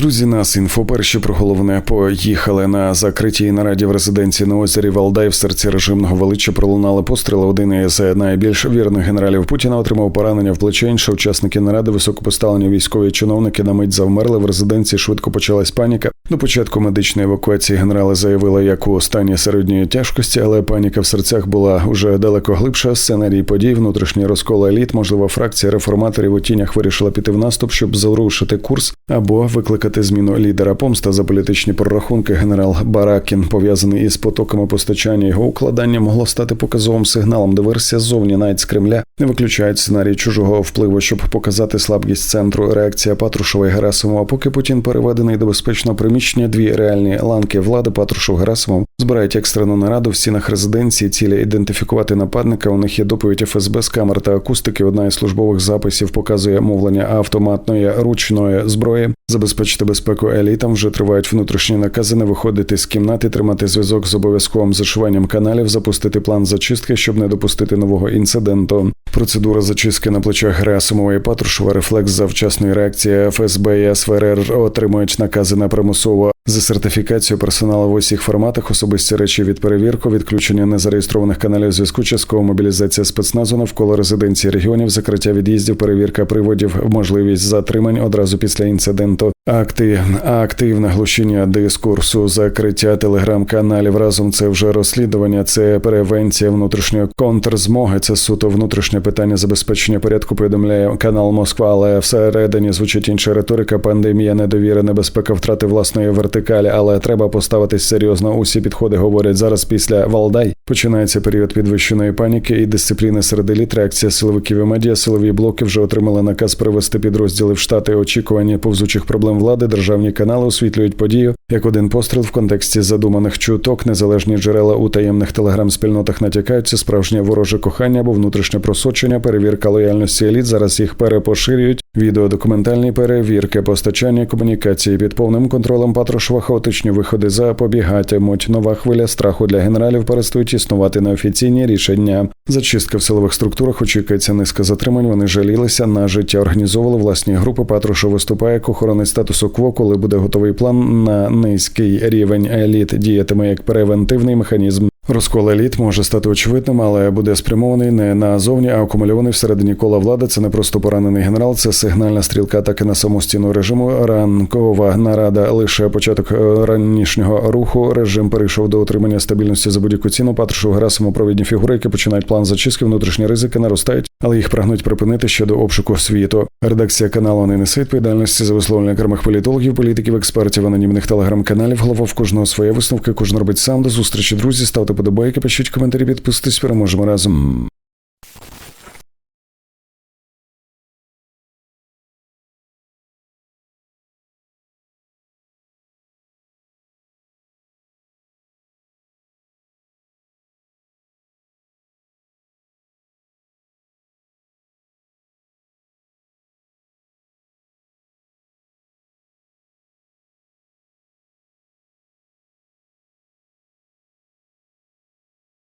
Друзі, нас інфо перші про головне поїхали на закритій нараді в резиденції на озері Валдай в серці режимного величчя пролунали постріли. Один із найбільш вірних генералів Путіна отримав поранення в плече. Інші учасники наради високопоставлені військові чиновники на мить завмерли. В резиденції швидко почалась паніка. До початку медичної евакуації генерали заявили, як у стані середньої тяжкості, але паніка в серцях була уже далеко глибша. Сценарій подій, внутрішній розкол еліт, можливо, фракція реформаторів у тінях вирішила піти в наступ, щоб зарушити курс або викликати зміну лідера помста за політичні прорахунки. Генерал Баракін пов'язаний із потоками постачання його укладання могло стати показовим сигналом. Диверсія ззовні навіть з Кремля не виключають сценарій чужого впливу, щоб показати слабкість центру. Реакція Патрушева і Герасимова. Поки Путін переведений до безпечного приміщення, дві реальні ланки влади Патрушев Герасимов збирають екстрену нараду в стінах резиденції. Цілі ідентифікувати нападника. У них є доповідь ФСБ з камер та акустики. Одна із службових записів показує мовлення автоматної ручної зброї. Забезпечити безпеку елітам вже тривають внутрішні накази не виходити з кімнати, тримати зв'язок з обов'язковим зашиванням каналів, запустити план зачистки, щоб не допустити нового інциденту. Процедура зачистки на плечах Герасимова і Патрушева, рефлекс завчасної реакції ФСБ і СВРР отримують накази на примусову за сертифікацію персоналу в усіх форматах, особисті речі від перевірку, відключення незареєстрованих каналів зв'язку, часткова мобілізація спецназу навколо резиденції регіонів, закриття від'їздів, перевірка приводів, можливість затримань одразу після інциденту. Актив, активне глушіння дискурсу, закриття телеграм-каналів разом це вже розслідування, це превенція внутрішньої контрзмоги. Це суто внутрішнє питання забезпечення порядку. Повідомляє канал Москва, але всередині звучить інша риторика. Пандемія, недовіра, небезпека втрати власної вертикалі. Але треба поставитись серйозно. Усі підходи говорять зараз. Після Валдай починається період підвищеної паніки і дисципліни серед еліт. Реакція силовиків і медіа. Силові блоки вже отримали наказ привести підрозділи в штати очікування повзучих проблем влади. Державні канали освітлюють подію як один постріл в контексті задуманих чуток. Незалежні джерела у таємних телеграм-спільнотах натякаються справжнє вороже кохання або внутрішнє просочення, перевірка лояльності еліт. Зараз їх перепоширюють. Відеодокументальні перевірки, постачання комунікації під повним контролем Патрушева хаотичні виходи запобігатимуть. Нова хвиля страху для генералів перестають існувати на офіційні рішення. Зачистка в силових структурах очікується низка затримань. Вони жалілися на життя, організовували власні групи. Патрушев виступає як охоронець статусу кво, коли буде готовий план на низький рівень еліт. Діятиме як превентивний механізм. Розкол еліт може стати очевидним, але буде спрямований не назовні, а акумульований всередині кола влади. Це не просто поранений генерал, це сигнальна стрілка атаки на саму стіну режиму. Ранкова нарада лише початок ранішнього руху. Режим перейшов до отримання стабільності за будь-яку ціну. Патрушев Герасимов провідні фігури, які починають план зачистки, внутрішні ризики наростають, але їх прагнуть припинити ще до обшуку світу. Редакція каналу не несе відповідальності за висловлення окремих політологів, політиків, експертів, анонімних телеграм-каналів. Голова в кожного своє висновки. Кожен робить сам до зустрічі. Друзі, ставте подобайки, пишіть коментарі, підписуйтесь, переможемо разом.